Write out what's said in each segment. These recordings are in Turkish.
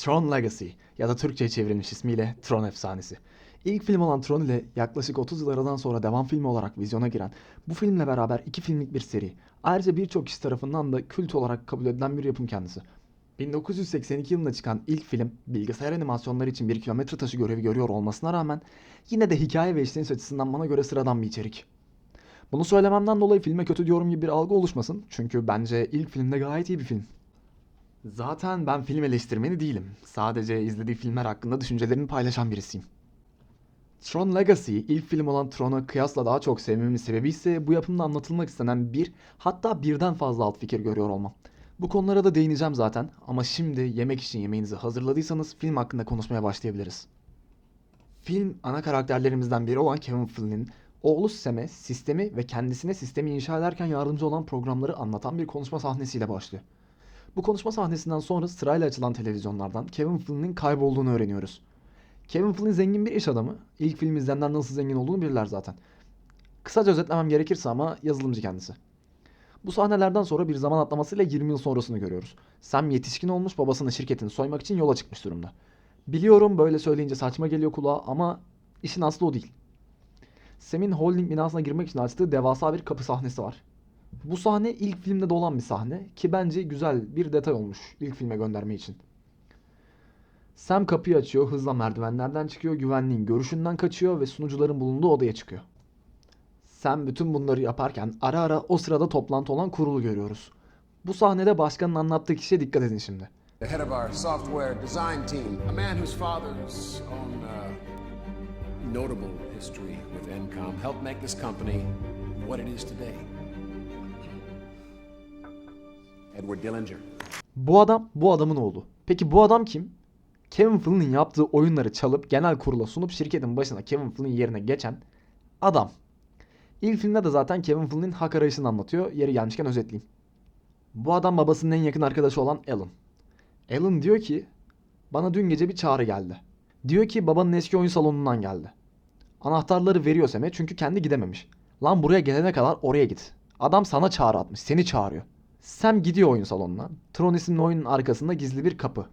Tron Legacy ya da Türkçe çevrilmiş ismiyle Tron Efsanesi. İlk film olan Tron ile yaklaşık 30 yıl aradan sonra devam filmi olarak vizyona giren bu filmle beraber iki filmlik bir seri. Ayrıca birçok kişi tarafından da kült olarak kabul edilen bir yapım kendisi. 1982 yılında çıkan ilk film bilgisayar animasyonları için bir kilometre taşı görevi görüyor olmasına rağmen yine de hikaye ve işleniş açısından bana göre sıradan bir içerik. Bunu söylememden dolayı filme kötü diyorum gibi bir algı oluşmasın çünkü bence ilk filmde gayet iyi bir film. Zaten ben film eleştirmeni değilim. Sadece izlediği filmler hakkında düşüncelerimi paylaşan birisiyim. Tron Legacy ilk film olan Tron'a kıyasla daha çok sevmemin sebebi ise bu yapımda anlatılmak istenen bir hatta birden fazla alt fikir görüyor olmam. Bu konulara da değineceğim zaten ama şimdi yemek için yemeğinizi hazırladıysanız film hakkında konuşmaya başlayabiliriz. Film ana karakterlerimizden biri olan Kevin Flynn'in oğlu Sam'e sistemi ve kendisine sistemi inşa ederken yardımcı olan programları anlatan bir konuşma sahnesiyle başlıyor. Bu konuşma sahnesinden sonra sırayla açılan televizyonlardan Kevin Flynn'in kaybolduğunu öğreniyoruz. Kevin Flynn zengin bir iş adamı. İlk film izleyenler nasıl zengin olduğunu bilirler zaten. Kısaca özetlemem gerekirse ama yazılımcı kendisi. Bu sahnelerden sonra bir zaman atlamasıyla 20 yıl sonrasını görüyoruz. Sam yetişkin olmuş babasının şirketini soymak için yola çıkmış durumda. Biliyorum böyle söyleyince saçma geliyor kulağa ama işin aslı o değil. Sam'in holding binasına girmek için açtığı devasa bir kapı sahnesi var. Bu sahne ilk filmde de olan bir sahne ki bence güzel bir detay olmuş ilk filme gönderme için. Sam kapıyı açıyor, hızla merdivenlerden çıkıyor, güvenliğin görüşünden kaçıyor ve sunucuların bulunduğu odaya çıkıyor. Sam bütün bunları yaparken ara ara o sırada toplantı olan kurulu görüyoruz. Bu sahnede başkanın anlattığı kişiye dikkat edin şimdi. The head of our software design team, a man whose father's own uh, notable history with Encom helped make this company what it is today. Edward Dillinger. Bu adam bu adamın oğlu. Peki bu adam kim? Kevin Flynn'in yaptığı oyunları çalıp genel kurula sunup şirketin başına Kevin Flynn yerine geçen adam. İlk filmde de zaten Kevin Flynn'in hak arayışını anlatıyor. Yeri gelmişken özetleyeyim. Bu adam babasının en yakın arkadaşı olan Alan. Alan diyor ki bana dün gece bir çağrı geldi. Diyor ki babanın eski oyun salonundan geldi. Anahtarları veriyor Sam'e çünkü kendi gidememiş. Lan buraya gelene kadar oraya git. Adam sana çağrı atmış. Seni çağırıyor. Sam gidiyor oyun salonuna. Tron isimli oyunun arkasında gizli bir kapı.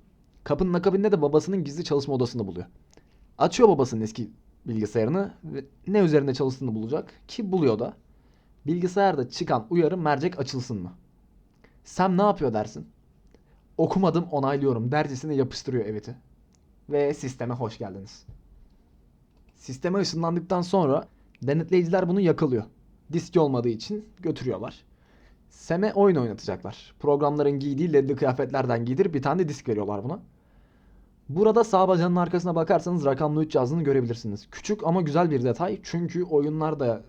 Kapının akabinde de babasının gizli çalışma odasını buluyor. Açıyor babasının eski bilgisayarını ve ne üzerinde çalıştığını bulacak ki buluyor da. Bilgisayarda çıkan uyarı mercek açılsın mı? Sam ne yapıyor dersin? Okumadım onaylıyorum dercesine yapıştırıyor eveti. Ve sisteme hoş geldiniz. Sisteme ışınlandıktan sonra denetleyiciler bunu yakalıyor. Diski olmadığı için götürüyorlar. Sam'e oyun oynatacaklar. Programların giydiği ledli kıyafetlerden giydirip bir tane de disk veriyorlar buna. Burada sağ bacağının arkasına bakarsanız rakamlı 3 yazdığını görebilirsiniz. Küçük ama güzel bir detay çünkü oyunlarda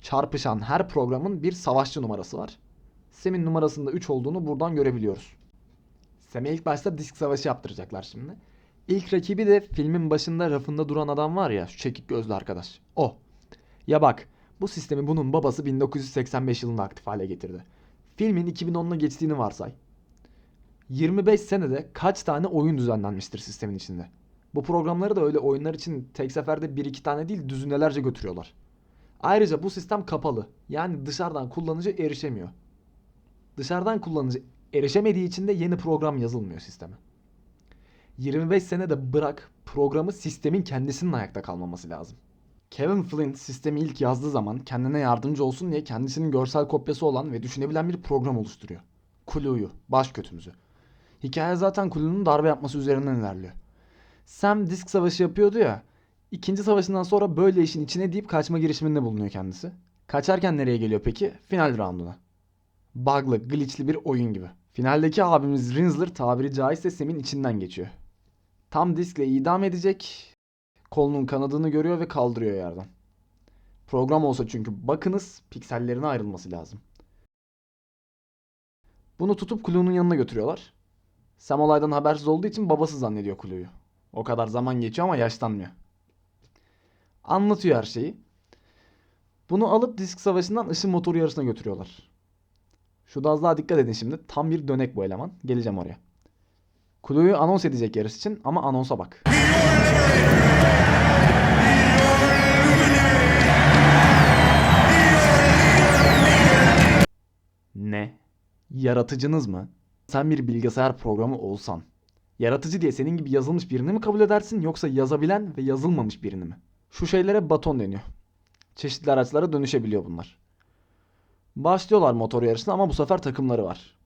çarpışan her programın bir savaşçı numarası var. Sam'in numarasında 3 olduğunu buradan görebiliyoruz. Sam'e ilk başta disk savaşı yaptıracaklar şimdi. İlk rakibi de filmin başında rafında duran adam var ya şu çekik gözlü arkadaş. O. Ya bak bu sistemi bunun babası 1985 yılında aktif hale getirdi. Filmin 2010'la geçtiğini varsay. 25 senede kaç tane oyun düzenlenmiştir sistemin içinde. Bu programları da öyle oyunlar için tek seferde 1-2 tane değil düzinelerce götürüyorlar. Ayrıca bu sistem kapalı. Yani dışarıdan kullanıcı erişemiyor. Dışarıdan kullanıcı erişemediği için de yeni program yazılmıyor sisteme. 25 senede bırak programı sistemin kendisinin ayakta kalmaması lazım. Kevin Flynn sistemi ilk yazdığı zaman kendine yardımcı olsun diye kendisinin görsel kopyası olan ve düşünebilen bir program oluşturuyor. Clue'yu, baş kötümüzü. Hikaye zaten Clue'nun darbe yapması üzerinden ilerliyor. Sam disk savaşı yapıyordu ya. İkinci savaşından sonra böyle işin içine deyip kaçma girişiminde bulunuyor kendisi. Kaçarken nereye geliyor peki? Final rounduna. Bug'lı, glitch'li bir oyun gibi. Finaldeki abimiz Rinsler tabiri caizse Sam'in içinden geçiyor. Tam diskle idam edecek. Kolunun kanadını görüyor ve kaldırıyor yerden. Program olsa çünkü bakınız piksellerine ayrılması lazım. Bunu tutup Clue'nun yanına götürüyorlar. Sam olaydan habersiz olduğu için babası zannediyor Clue'yu. O kadar zaman geçiyor ama yaşlanmıyor. Anlatıyor her şeyi. Bunu alıp disk savaşından ışın motoru yarışına götürüyorlar. Şurada az daha dikkat edin şimdi. Tam bir dönek bu eleman. Geleceğim oraya. Clue'yu anons edecek yarış için ama anonsa bak. Ne? Yaratıcınız mı? Sen bir bilgisayar programı olsan Yaratıcı diye senin gibi yazılmış birini mi kabul edersin yoksa yazabilen ve yazılmamış birini mi? Şu şeylere baton deniyor. Çeşitli araçlara dönüşebiliyor bunlar. Başlıyorlar motor yarışına ama bu sefer takımları var.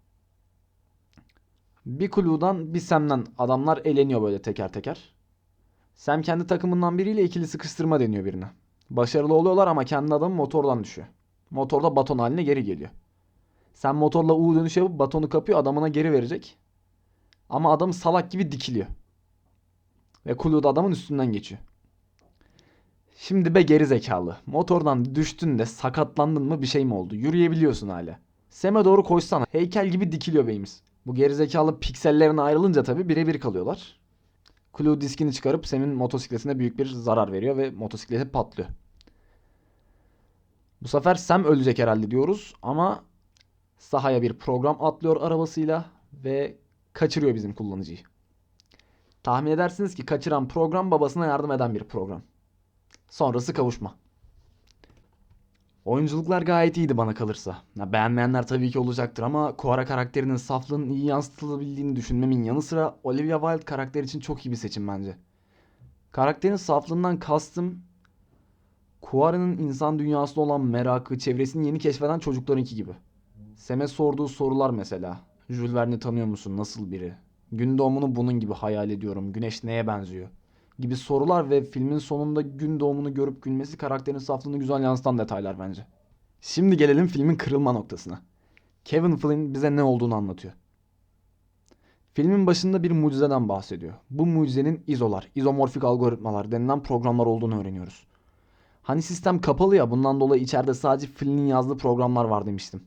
Bir Clue'dan bir Sam'den adamlar eleniyor böyle teker teker. Sam kendi takımından biriyle ikili sıkıştırma deniyor birine. Başarılı oluyorlar ama kendi adamı motordan düşüyor. Motorda baton haline geri geliyor. Sen motorla U dönüş yapıp batonu kapıyor adamına geri verecek. Ama adam salak gibi dikiliyor. Ve Clue da adamın üstünden geçiyor. Şimdi be geri zekalı. Motordan düştün de sakatlandın mı bir şey mi oldu? Yürüyebiliyorsun hala. Sem'e doğru koşsana. Heykel gibi dikiliyor beyimiz. Bu geri zekalı piksellerine ayrılınca tabii birebir kalıyorlar. Clue diskini çıkarıp Sam'in motosikletine büyük bir zarar veriyor ve motosikleti patlıyor. Bu sefer Sam ölecek herhalde diyoruz ama sahaya bir program atlıyor arabasıyla ve kaçırıyor bizim kullanıcıyı. Tahmin edersiniz ki kaçıran program babasına yardım eden bir program. Sonrası kavuşma. Oyunculuklar gayet iyiydi bana kalırsa. Ya beğenmeyenler tabii ki olacaktır ama Koara karakterinin saflığının iyi yansıtılabildiğini düşünmemin yanı sıra Olivia Wilde karakter için çok iyi bir seçim bence. Karakterin saflığından kastım Kuara'nın insan dünyasına olan merakı, çevresini yeni keşfeden çocuklarınki gibi. Sem'e sorduğu sorular mesela. Jules Verne'i tanıyor musun? Nasıl biri? Gün doğumunu bunun gibi hayal ediyorum. Güneş neye benziyor? Gibi sorular ve filmin sonunda gün doğumunu görüp gülmesi karakterin saflığını güzel yansıtan detaylar bence. Şimdi gelelim filmin kırılma noktasına. Kevin Flynn bize ne olduğunu anlatıyor. Filmin başında bir mucizeden bahsediyor. Bu mucizenin izolar, izomorfik algoritmalar denilen programlar olduğunu öğreniyoruz. Hani sistem kapalı ya bundan dolayı içeride sadece Flynn'in yazdığı programlar var demiştim.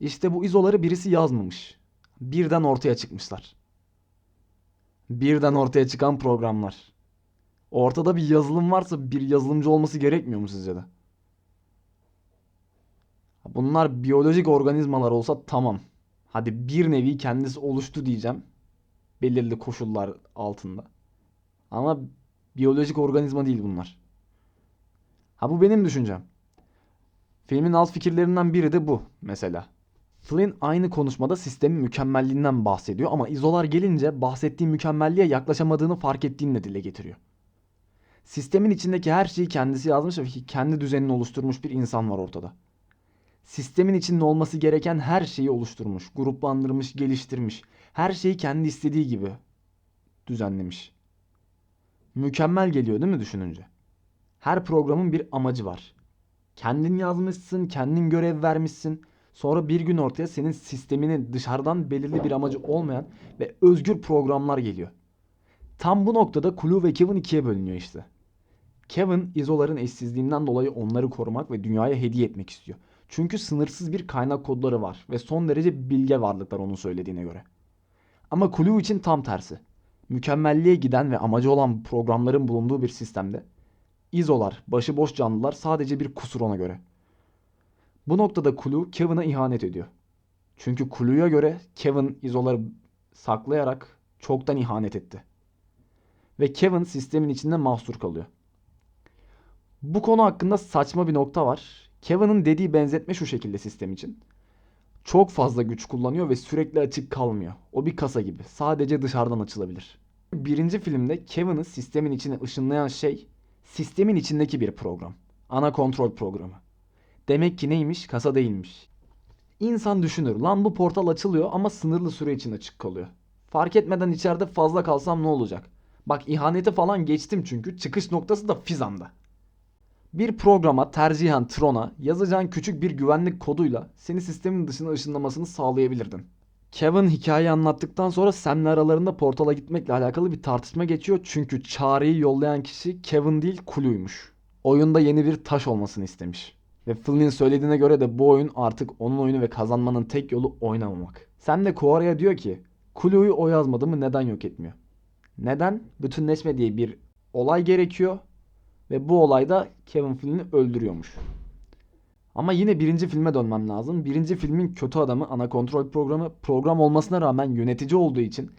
İşte bu izoları birisi yazmamış. Birden ortaya çıkmışlar. Birden ortaya çıkan programlar. Ortada bir yazılım varsa bir yazılımcı olması gerekmiyor mu sizce de? Bunlar biyolojik organizmalar olsa tamam. Hadi bir nevi kendisi oluştu diyeceğim. Belirli koşullar altında. Ama biyolojik organizma değil bunlar. Ha bu benim düşüncem. Filmin alt fikirlerinden biri de bu mesela. Flynn aynı konuşmada sistemin mükemmelliğinden bahsediyor ama izolar gelince bahsettiği mükemmelliğe yaklaşamadığını fark ettiğini de dile getiriyor. Sistemin içindeki her şeyi kendisi yazmış ve kendi düzenini oluşturmuş bir insan var ortada. Sistemin içinde olması gereken her şeyi oluşturmuş, gruplandırmış, geliştirmiş. Her şeyi kendi istediği gibi düzenlemiş. Mükemmel geliyor değil mi düşününce? Her programın bir amacı var. Kendin yazmışsın, kendin görev vermişsin. Sonra bir gün ortaya senin sisteminin dışarıdan belirli bir amacı olmayan ve özgür programlar geliyor. Tam bu noktada Clue ve Kevin ikiye bölünüyor işte. Kevin izoların eşsizliğinden dolayı onları korumak ve dünyaya hediye etmek istiyor. Çünkü sınırsız bir kaynak kodları var ve son derece bilge varlıklar onun söylediğine göre. Ama Clue için tam tersi. Mükemmelliğe giden ve amacı olan programların bulunduğu bir sistemde izolar, başıboş canlılar sadece bir kusur ona göre. Bu noktada Clue Kevin'a ihanet ediyor. Çünkü Clue'ya göre Kevin izoları saklayarak çoktan ihanet etti. Ve Kevin sistemin içinde mahsur kalıyor. Bu konu hakkında saçma bir nokta var. Kevin'in dediği benzetme şu şekilde sistem için. Çok fazla güç kullanıyor ve sürekli açık kalmıyor. O bir kasa gibi. Sadece dışarıdan açılabilir. Birinci filmde Kevin'i sistemin içine ışınlayan şey sistemin içindeki bir program. Ana kontrol programı. Demek ki neymiş? Kasa değilmiş. İnsan düşünür. Lan bu portal açılıyor ama sınırlı süre için açık kalıyor. Fark etmeden içeride fazla kalsam ne olacak? Bak ihaneti falan geçtim çünkü çıkış noktası da Fizan'da. Bir programa tercihen Tron'a yazacağın küçük bir güvenlik koduyla seni sistemin dışına ışınlamasını sağlayabilirdin. Kevin hikayeyi anlattıktan sonra Sam'le aralarında portala gitmekle alakalı bir tartışma geçiyor çünkü çağrıyı yollayan kişi Kevin değil Clue'ymuş. Oyunda yeni bir taş olmasını istemiş. Ve Flynn'in söylediğine göre de bu oyun artık onun oyunu ve kazanmanın tek yolu oynamamak. Sam de Kuara'ya diyor ki Clue'yu o yazmadı mı neden yok etmiyor? Neden? Bütünleşme diye bir olay gerekiyor ve bu olayda Kevin Flynn'i öldürüyormuş. Ama yine birinci filme dönmem lazım. Birinci filmin kötü adamı ana kontrol programı program olmasına rağmen yönetici olduğu için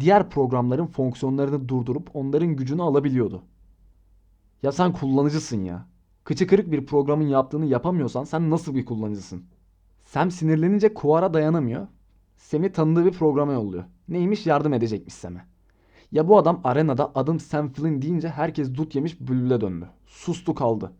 diğer programların fonksiyonlarını durdurup onların gücünü alabiliyordu. Ya sen kullanıcısın ya. Kıçı kırık bir programın yaptığını yapamıyorsan sen nasıl bir kullanıcısın? Sam sinirlenince Kuara dayanamıyor. Sam'i tanıdığı bir programa yolluyor. Neymiş yardım edecekmiş Sam'e. Ya bu adam arenada adım Sam Flynn deyince herkes dut yemiş bülbüle döndü. Sustu kaldı.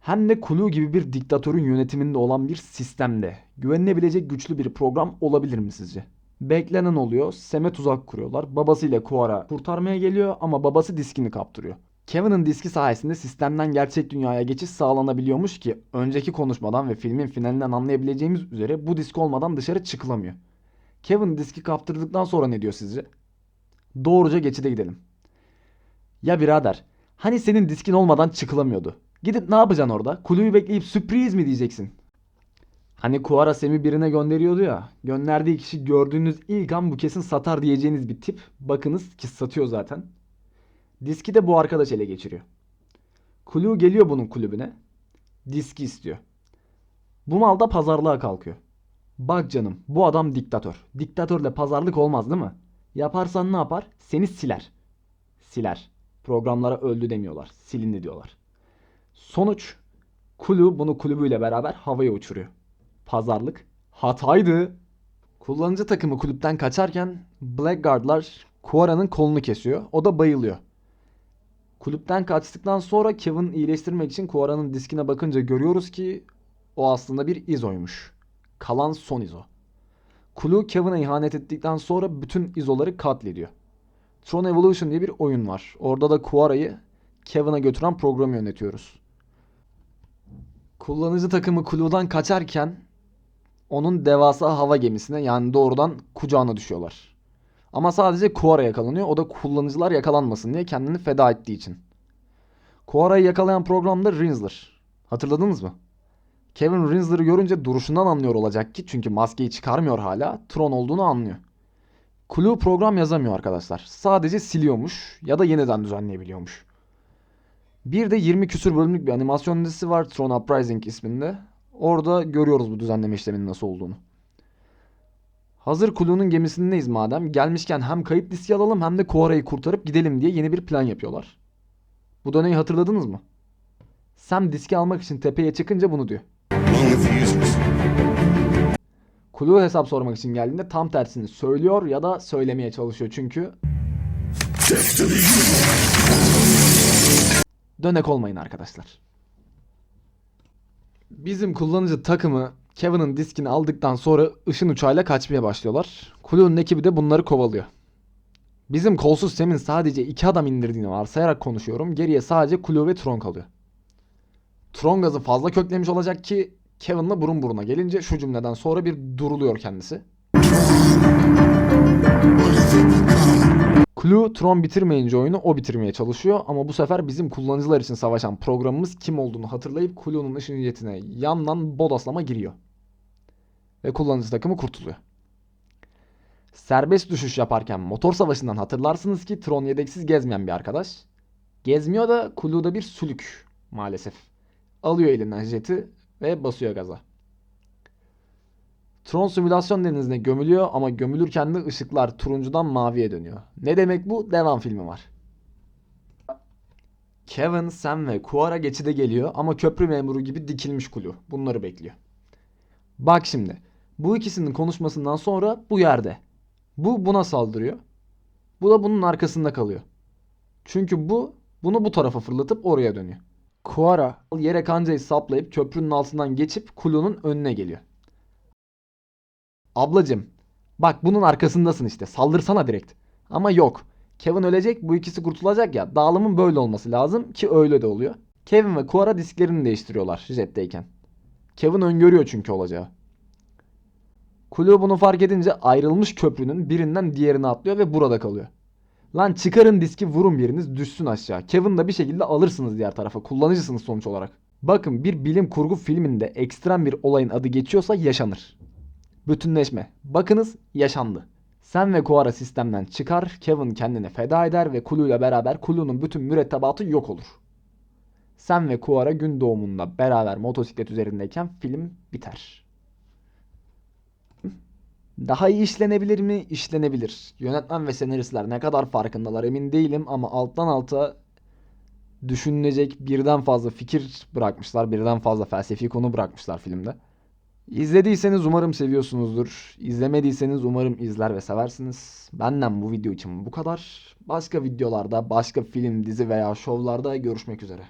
Hem de Clue gibi bir diktatörün yönetiminde olan bir sistemde güvenilebilecek güçlü bir program olabilir mi sizce? Beklenen oluyor. Sam'e tuzak kuruyorlar. Babasıyla Kuara kurtarmaya geliyor ama babası diskini kaptırıyor. Kevin'ın diski sayesinde sistemden gerçek dünyaya geçiş sağlanabiliyormuş ki önceki konuşmadan ve filmin finalinden anlayabileceğimiz üzere bu disk olmadan dışarı çıkılamıyor. Kevin diski kaptırdıktan sonra ne diyor sizce? Doğruca geçide gidelim. Ya birader, hani senin diskin olmadan çıkılamıyordu? Gidip ne yapacaksın orada? Kuluyu bekleyip sürpriz mi diyeceksin? Hani Kuara Sem'i birine gönderiyordu ya. Gönderdiği kişi gördüğünüz ilk an bu kesin satar diyeceğiniz bir tip. Bakınız ki satıyor zaten. Diski de bu arkadaş ele geçiriyor. Kulu geliyor bunun kulübüne. Diski istiyor. Bu mal da pazarlığa kalkıyor. Bak canım bu adam diktatör. Diktatörle pazarlık olmaz değil mi? Yaparsan ne yapar? Seni siler. Siler. Programlara öldü demiyorlar. Silindi diyorlar. Sonuç Kulu bunu kulübüyle beraber havaya uçuruyor. Pazarlık hataydı. Kullanıcı takımı kulüpten kaçarken Blackguard'lar Kuara'nın kolunu kesiyor. O da bayılıyor. Kulüpten kaçtıktan sonra Kevin iyileştirmek için Kuara'nın diskine bakınca görüyoruz ki o aslında bir izoymuş. Kalan son izo. Kulu Kevin'a ihanet ettikten sonra bütün izoları katlediyor. Tron Evolution diye bir oyun var. Orada da Kuara'yı Kevin'a götüren programı yönetiyoruz. Kullanıcı takımı Kulu'dan kaçarken onun devasa hava gemisine yani doğrudan kucağına düşüyorlar. Ama sadece Kuara yakalanıyor. O da kullanıcılar yakalanmasın diye kendini feda ettiği için. Kuara'yı yakalayan programda Rinsler. Hatırladınız mı? Kevin Rinsler'ı görünce duruşundan anlıyor olacak ki çünkü maskeyi çıkarmıyor hala. Tron olduğunu anlıyor. Clue program yazamıyor arkadaşlar. Sadece siliyormuş ya da yeniden düzenleyebiliyormuş. Bir de 20 küsür bölümlük bir animasyon dizisi var Tron Uprising isminde. Orada görüyoruz bu düzenleme işleminin nasıl olduğunu. Hazır Clue'nun gemisindeyiz madem. Gelmişken hem kayıp diski alalım hem de Kuara'yı kurtarıp gidelim diye yeni bir plan yapıyorlar. Bu döneyi hatırladınız mı? Sam diski almak için tepeye çıkınca bunu diyor. Clue hesap sormak için geldiğinde tam tersini söylüyor ya da söylemeye çalışıyor çünkü dönek olmayın arkadaşlar. Bizim kullanıcı takımı Kevin'ın diskini aldıktan sonra ışın uçağıyla kaçmaya başlıyorlar. Clue'nun ekibi de bunları kovalıyor. Bizim kolsuz Sam'in sadece iki adam indirdiğini varsayarak konuşuyorum. Geriye sadece Clue ve Tron kalıyor. Tron gazı fazla köklemiş olacak ki Kevin'la burun buruna gelince şu cümleden sonra bir duruluyor kendisi. Clue Tron bitirmeyince oyunu o bitirmeye çalışıyor ama bu sefer bizim kullanıcılar için savaşan programımız kim olduğunu hatırlayıp Clue'nun ışın jetine yandan bodoslama giriyor. Ve kullanıcı takımı kurtuluyor. Serbest düşüş yaparken motor savaşından hatırlarsınız ki Tron yedeksiz gezmeyen bir arkadaş. Gezmiyor da Clue'da bir sülük maalesef. Alıyor elinden jeti ve basıyor gaza. Tron simülasyon denizine gömülüyor ama gömülürken de ışıklar turuncudan maviye dönüyor. Ne demek bu? Devam filmi var. Kevin, Sam ve Kuara geçide geliyor ama köprü memuru gibi dikilmiş kulu. Bunları bekliyor. Bak şimdi. Bu ikisinin konuşmasından sonra bu yerde. Bu buna saldırıyor. Bu da bunun arkasında kalıyor. Çünkü bu bunu bu tarafa fırlatıp oraya dönüyor. Kuara yere kancayı saplayıp köprünün altından geçip kulunun önüne geliyor. Ablacım bak bunun arkasındasın işte saldırsana direkt. Ama yok. Kevin ölecek bu ikisi kurtulacak ya dağılımın böyle olması lazım ki öyle de oluyor. Kevin ve Kuara disklerini değiştiriyorlar jetteyken. Kevin öngörüyor çünkü olacağı. Clue bunu fark edince ayrılmış köprünün birinden diğerine atlıyor ve burada kalıyor. Lan çıkarın diski vurun biriniz düşsün aşağı. Kevin de bir şekilde alırsınız diğer tarafa. Kullanıcısınız sonuç olarak. Bakın bir bilim kurgu filminde ekstrem bir olayın adı geçiyorsa yaşanır. Bütünleşme. Bakınız yaşandı. Sam ve Kuara sistemden çıkar, Kevin kendini feda eder ve Kulu ile beraber Kulu'nun bütün mürettebatı yok olur. Sam ve Kuara gün doğumunda beraber motosiklet üzerindeyken film biter. Daha iyi işlenebilir mi? İşlenebilir. Yönetmen ve senaristler ne kadar farkındalar emin değilim ama alttan alta düşünülecek birden fazla fikir bırakmışlar. Birden fazla felsefi konu bırakmışlar filmde. İzlediyseniz umarım seviyorsunuzdur. İzlemediyseniz umarım izler ve seversiniz. Benden bu video için bu kadar. Başka videolarda, başka film, dizi veya şovlarda görüşmek üzere.